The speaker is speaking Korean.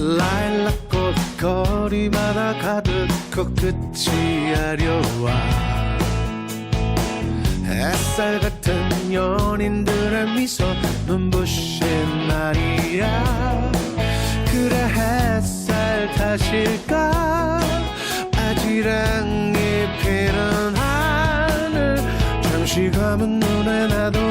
라일락 꽃 거리마다 가득 코끝이 아려와. 햇살 같은 연인들의 미소 눈부신 날이야. 그래 햇살 탓일까? 아지랑이 피는 하늘. 잠시 감은 눈에 나도